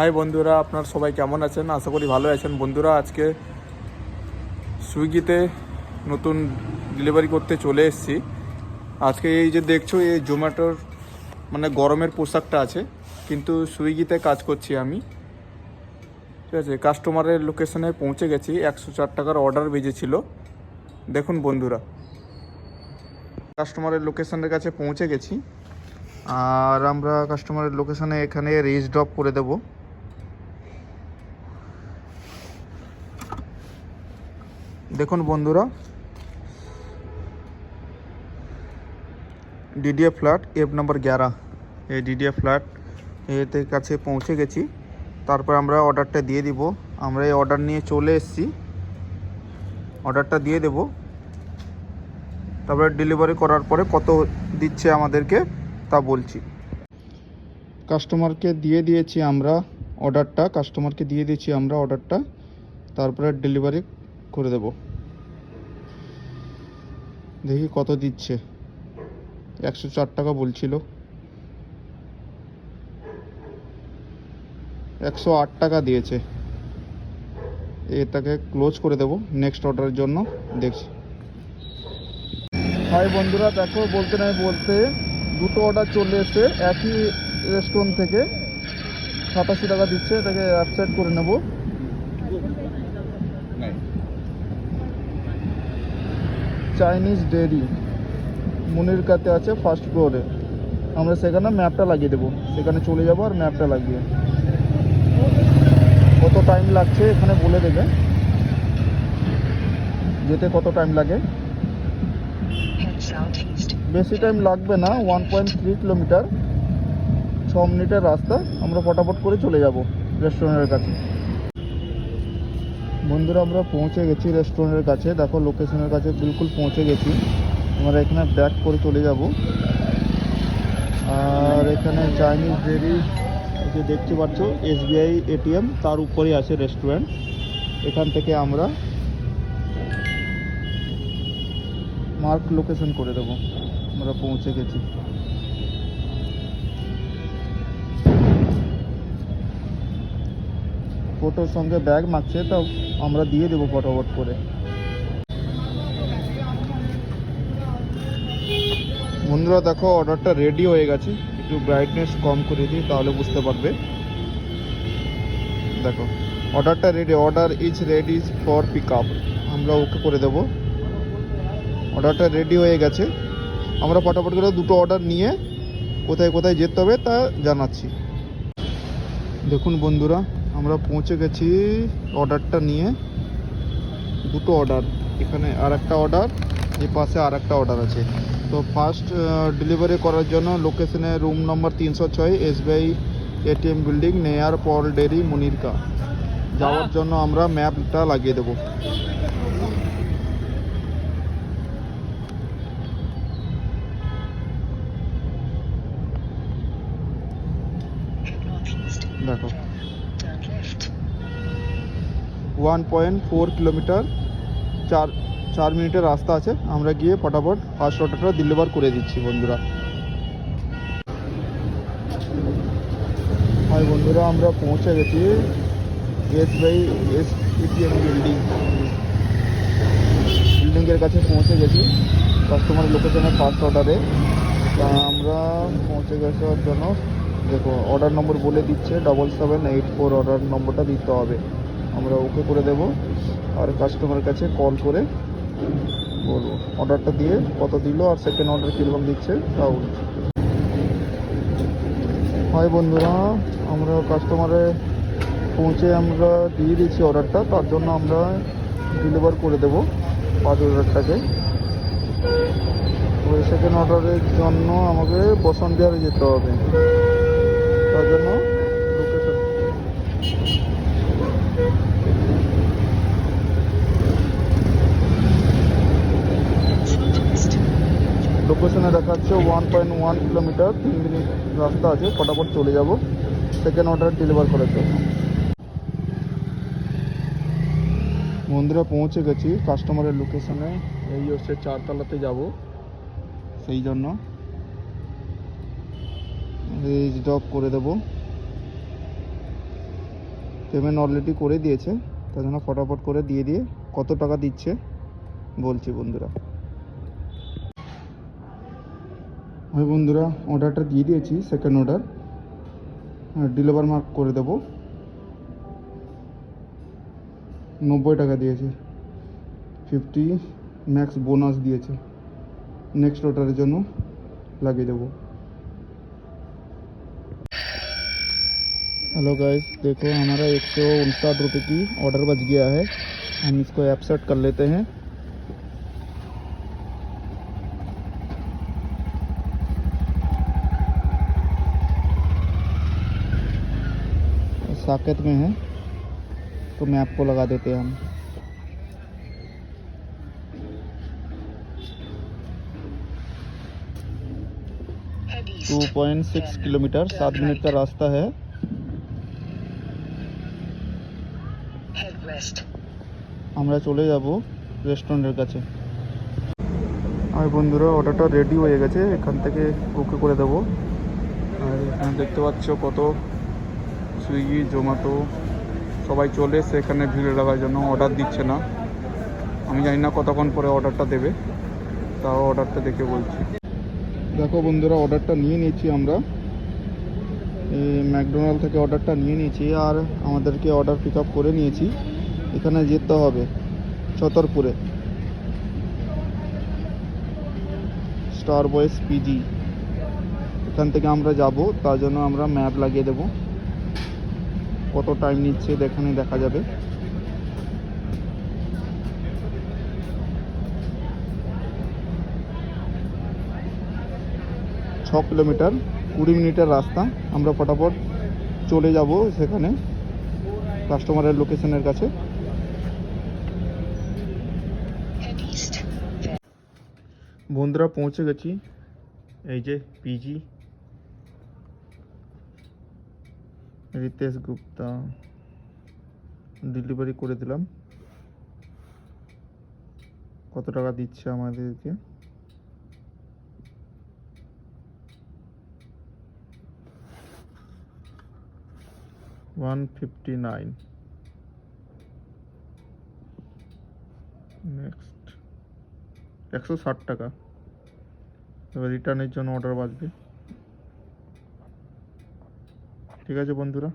High বন্ধুরা, আপনার সবাই কেমন আছেন? আশা করি ভালো আছেন। বন্ধুরা, আজকে সুইগিতে নতুন ডেলিভারি করতে চলে এসেছি। আজকে এই যে দেখছ, এই জোম্যাটোর মানে গরমের পোশাকটা আছে, কিন্তু সুইগিতে কাজ করছি আমি। ঠিক আছে কাস্টমারের লোকেশনে পৌঁছে গেছি। একশো চার টাকার অর্ডার বেজেছিল। দেখুন বন্ধুরা কাস্টমারের লোকেশনের কাছে পৌঁছে গেছি। আর আমরা কাস্টমারের লোকেশনে এখানে রেজ ড্রপ করে দেব। দেখুন বন্ধুরা ডিডিএ ফ্ল্যাট এফ নম্বর গ্যারা এই ডিডিএ ফ্ল্যাট এতে কাছে পৌঁছে গেছি। তারপর আমরা অর্ডারটা দিয়ে দিব। আমরা এই অর্ডার নিয়ে চলে এসেছি। অর্ডারটা দিয়ে দেব। তারপরে ডেলিভারি করার পরে কত দিচ্ছে আমাদেরকে তা বলছি। কাস্টমারকে দিয়ে দিয়েছি আমরা অর্ডারটা কাস্টমারকে দিয়ে দিয়েছি আমরা অর্ডারটা তারপরে ডেলিভারি করে দেব। দেখি কত দিচ্ছে। একশো চার টাকা বলছিল। একশো আট টাকা দিয়েছে। এটাকে ক্লোজ করে দেব নেক্সট অর্ডারের জন্য। দেখছি। ভাই বন্ধুরা, দেখো, বলতে নাই বলতে দুটো অর্ডার চলে এসে একই রেস্টুরেন্ট থেকে সাতাশি টাকা দিচ্ছে। এটাকে অ্যাপসাইড করে নেব। চাইনিজ ডেরি মুনির কাতে আছে ফার্স্ট ফ্লোরে আমরা সেখানে ম্যাপটা লাগিয়ে দেবো। সেখানে চলে যাব আর ম্যাপটা লাগিয়ে। কত টাইম লাগছে এখানে বলে দেবে। যেতে কত টাইম লাগে? বেশি টাইম লাগবে না ওয়ান পয়েন্ট থ্রি কিলোমিটার ছ মিনিটের রাস্তা। আমরা ফটাফট করে চলে যাব রেস্টুরেন্টের কাছে। বন্ধুরা, আমরা পৌঁছে গেছি রেস্টুরেন্টের কাছে। দেখো লোকেশনের কাছে বিলকুল পৌঁছে গেছি। আমরা এখানে ব্যাক করে চলে যাব। আর এখানে চাইনিজ ডেরি যে দেখতে পাচ্ছ এসবিআই এটিএম তার উপরেই আছে রেস্টুরেন্ট এখান থেকে আমরা মার্ক লোকেশন করে দেবো। আমরা পৌঁছে গেছি। ফটোর সঙ্গে ব্যাগ মাগছে তো আমরা দিয়ে দেবো ফটোফট করে। বন্ধুরা, দেখো অর্ডারটা রেডি হয়ে গেছে। একটু ব্রাইটনেস কম করে দিই, তাহলে বুঝতে পারবে। দেখো অর্ডারটা ready order is ready for pick up আমরা ওকে করে দেবো। অর্ডারটা রেডি হয়ে গেছে। আমরা ফটাফট করে দুটো অর্ডার নিয়ে কোথায় কোথায় যেতে হবে তা জানাচ্ছি। দেখুন বন্ধুরা আমরা পৌঁছে গেছি অর্ডারটা নিয়ে। দুটো অর্ডার, এখানে আর একটা অর্ডার এই পাশে আর একটা অর্ডার আছে। তো ফার্স্ট ডেলিভারি করার জন্য লোকেশনে রুম নম্বর তিনশো ছয় এসবিআই এটিএম বিল্ডিং নেয়ার পল ডেরি মুনিরকা যাওয়ার জন্য আমরা ম্যাপটা লাগিয়ে দেবো। দেখো. ওয়ান পয়েন্ট ফোর কিলোমিটার চার চার মিনিটের রাস্তা আছে। আমরা গিয়ে ফটাফট ফার্স্ট অর্ডারটা ডেলিভার করে দিচ্ছি বন্ধুরা। হাই বন্ধুরা, আমরা পৌঁছে গেছি S by S ATM building বিল্ডিংয়ের কাছে পৌঁছে গেছি কাস্টমার লোকেশনের ফার্স্ট অর্ডারে আমরা পৌঁছে গেছার জন্য, দেখো অর্ডার নম্বর বলে দিচ্ছে double seven eight four order নম্বরটা দিতে হবে। আমরা ওকে করে দেব। আর কাস্টমারের কাছে কল করে বলব। অর্ডারটা দিয়ে কত দিল আর সেকেন্ড অর্ডার কীরকম দিচ্ছে, তাও হয় বন্ধুরা, আমরা কাস্টমারে পৌঁছে আমরা দিয়ে দিচ্ছি অর্ডারটা তার জন্য আমরা ডেলিভার করে দেব পাঁচ অর্ডারটাকে এই সেকেন্ড অর্ডারের জন্য আমাকে বসন্ত বিহারে যেতে হবে। তার জন্য লোকেশন লোকেশনে দেখাচ্ছে ওয়ান পয়েন্ট ওয়ান কিলোমিটার তিন মিনিট রাস্তা আছে, ফটাফট চলে যাব। সেকেন্ড অর্ডার ডেলিভার করার জন্য। মন্দিরে পৌঁছে গেছি কাস্টমারের লোকেশনে এই হচ্ছে চারতলাতে যাব, সেই জন্য। এই ড্রপ করে দেব। পেমেন্ট অলরেডি করে দিয়েছে, তার জন্য ফটাফট করে দিয়ে দিয়ে কত টাকা দিচ্ছে, বলছি বন্ধুরা। हाँ बंधुरा अर्डर दिए दिए सेकेंड अर्डर डिलीवर मार्क कर देव नब्बे टाक दिए फिफ्टी मैक्स बोनस दिए नेक्स्ट अर्डर जो लगे देव हेलो गाइस देखो हमारा एक सौ उनसाठ रुपये की ऑर्डर बच गया है। हम इसको एक्सेप्ट कर लेते हैं। साकेत में है तो मैप को लगा देते हैं हम Head east. 2.6 किलोमीटर सात मिनट का रास्ता है Head west. আমরা চলে যাব রেস্টুরেন্টের কাছে আর বন্ধুরা অর্ডারটা রেডি হয়ে গেছে এখান থেকে ওকে করে দেবো আর এখানে দেখতে পাচ্ছ কত সুইগি, জোম্যাটো সবাই চলে এসে এখানে ভিড় লাগার জন্য অর্ডার দিচ্ছে না। আমি জানি না কতক্ষণ পরে অর্ডারটা দেবে, তাও অর্ডারটা দেখে বলছি। দেখো বন্ধুরা অর্ডারটা নিয়ে নিয়েছি আমরা। ম্যাকডোনাল্ড থেকে অর্ডারটা নিয়ে নিয়েছি আর আমাদেরকে অর্ডার পিক আপ করে নিয়েছি। এখানে যেতে হবে ছতরপুরে স্টার বয়েস পিজি এখান থেকে আমরা যাব, তার জন্য আমরা ম্যাপ লাগিয়ে দেব। কত টাইম নিচ্ছে এখানে দেখা যাবে। ছ কিলোমিটার, কুড়ি মিনিটের রাস্তা। আমরা ফটাফট চলে যাব সেখানে কাস্টমারের লোকেশনের কাছে। বন্ধুরা, পৌঁছে গেছি। এই যে পিজি রিতেশ গুপ্তা ডেলিভারি করে দিলাম। কত টাকা দিচ্ছে আমাদেরকে? ওয়ান ফিফটি নাইন নেক্সট একশো ষাট টাকা। এবার রিটার্নের জন্য অর্ডার বাজবে। ঠিক আছে বন্ধুরা।